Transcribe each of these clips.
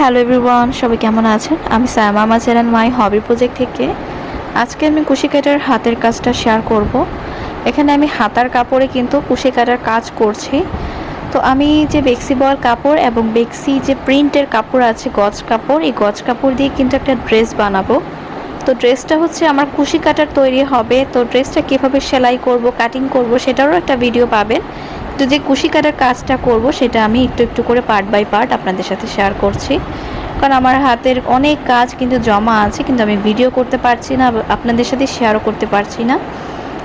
Hello everyone, সবাই কেমন আছেন? আমি সায়মা মাজার অ্যান্ড মাই হবি প্রজেক্ট থেকে। আজকে আমি কুশি কাটার হাতের কাজটা শেয়ার করব। এখানে আমি হাতার কাপড়ে কিন্তু কুশি কাটার কাজ করছি। তো আমি যে বেক্সি বল কাপড় এবং বেক্সি যে প্রিন্টের কাপড় আছে, গজ কাপড়, এই গজ কাপড় দিয়ে কিন্তু একটা ড্রেস বানাবো। তো ড্রেসটা হচ্ছে আমার কুশি কাটার তৈরি হবে। তো ড্রেসটা কীভাবে সেলাই করব কাটিং করব, সেটারও একটা ভিডিও পাবেন। তো যে কুশি কাটার কাজটা করব সেটা আমি একটু একটু করে পার্ট বাই পার্ট আপনাদের সাথে শেয়ার করছি। কারণ আমার হাতের অনেক কাজ কিন্তু জমা আছে কিন্তু আমি ভিডিও করতে পারছি না আপনাদের সাথে শেয়ারও করতে পারছি না।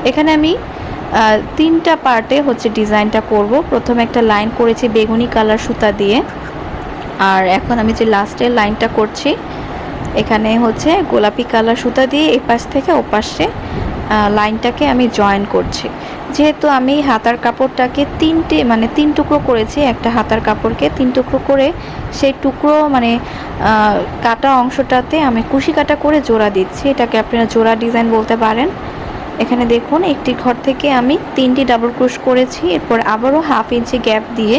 এখানে আমি তিনটা পার্টে হচ্ছে ডিজাইনটা করব। প্রথমে একটা লাইন করেছি বেগুনি কালার সুতা দিয়ে। আর এখন আমি যে লাস্টের লাইনটা করছি এখানে হচ্ছে গোলাপি কালার সুতা দিয়ে এই পাশ থেকে ও পাশে আহ, লাইনটাকে আমি জয়েন করছি। যেহেতু আমি হাতার কাপড়টাকে তিনটে মানে তিন টুকরো করেছি, একটা হাতার কাপড়কে তিন টুকরো করে সেই টুকরো মানে কাটা অংশটাতে আমি কুশি কাটা করে জোড়া দিচ্ছি। এটাকে আপনারা জোড়া ডিজাইন বলতে পারেন। এখানে দেখুন, একটি ঘর থেকে আমি তিনটি ডাবল ক্রুশ করেছি। এরপর আবারও হাফ ইঞ্চি গ্যাপ দিয়ে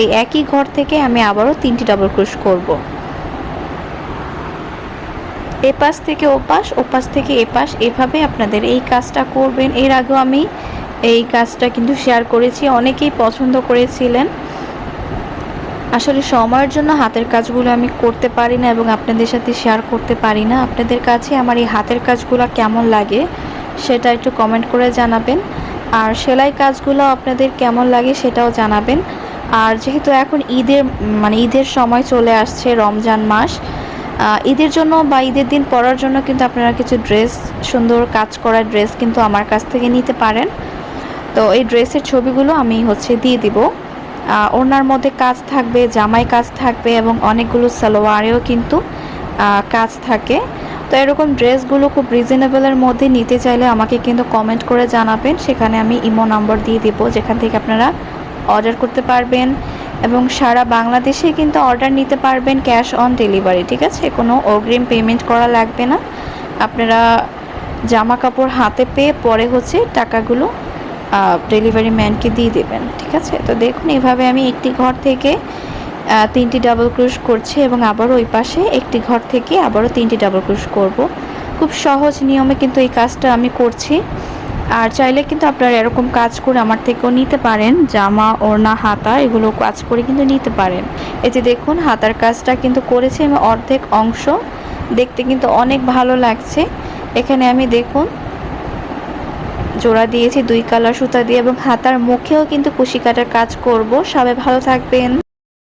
এই একই ঘর থেকে আমি আবারও তিনটি ডাবল ক্রুশ করব। এপাশ থেকে ওপাশ ওপাশ থেকে এপাশ, এভাবে আপনাদের এই কাজটা করবেন। এর আগেও আমি এই কাজটা কিন্তু শেয়ার করেছি, অনেকেই পছন্দ করেছিলেন। আসলে সময়ের জন্য হাতের কাজগুলো আমি করতে পারি না এবং আপনাদের সাথে শেয়ার করতে পারি না। আপনাদের কাছে আমার এই হাতের কাজগুলো কেমন লাগে সেটা একটু কমেন্ট করে জানাবেন। আর সেলাই কাজগুলো আপনাদের কেমন লাগে সেটাও জানাবেন। আর যেহেতু এখন ঈদের মানে ঈদের সময় চলে আসছে রমজান মাস ঈদের জন্য বা ঈদের দিন পরার জন্য কিন্তু আপনারা কিছু ড্রেস সুন্দর কাজ করা ড্রেস কিন্তু আমার কাছ থেকে নিতে পারেন। তো এই ড্রেসের ছবিগুলো আমি হচ্ছে দিয়ে দিব। ওনার মধ্যে কাজ থাকবে, জামাই কাজ থাকবে এবং অনেকগুলো সালোয়ারেও কিন্তু কাজ থাকে। তো এরকম ড্রেসগুলো খুব রিজনেবলের মধ্যে নিতে চাইলে আমাকে কিন্তু কমেন্ট করে জানাবেন। সেখানে আমি ইমো নাম্বার দিয়ে দিব, যেখান থেকে আপনারা অর্ডার করতে পারবেন। এবং সারা বাংলাদেশে কিন্তু অর্ডার নিতে পারবেন ক্যাশ অন ডেলিভারি ঠিক আছে? কোনো অগ্রিম পেমেন্ট করা লাগবে না। আপনারা জামা কাপড় হাতে পেয়ে পরে হচ্ছে টাকাগুলো ডেলিভারি ম্যানকে দিয়ে দেবেন, ঠিক আছে? তো দেখুন, এভাবে আমি একটি ঘর থেকে তিনটি ডাবল ক্রুশ করছি এবং আবারও ওই পাশে একটি ঘর থেকে আবারও তিনটি ডাবল ক্রুশ করব। খুব সহজ নিয়মে কিন্তু এই কাজটা আমি করছি। আর চাইলে কিন্তু আপনারা এরকম কাজ করে আমার থেকেও নিতে পারেন। জামা, ওড়না, হাতা, এগুলো কাজ করে কিন্তু নিতে পারেন। এই যে দেখুন, হাতার কাজটা কিন্তু করেছি আমি অর্ধেক অংশ। দেখতে কিন্তু অনেক ভালো লাগছে। এখানে আমি দেখুন, জোড়া দিয়েছি, দুই কালার সুতা দিয়ে এবং হাতার মুখেও কিন্তু কুশি কাটার কাজ করব। সবাই ভালো থাকবেন।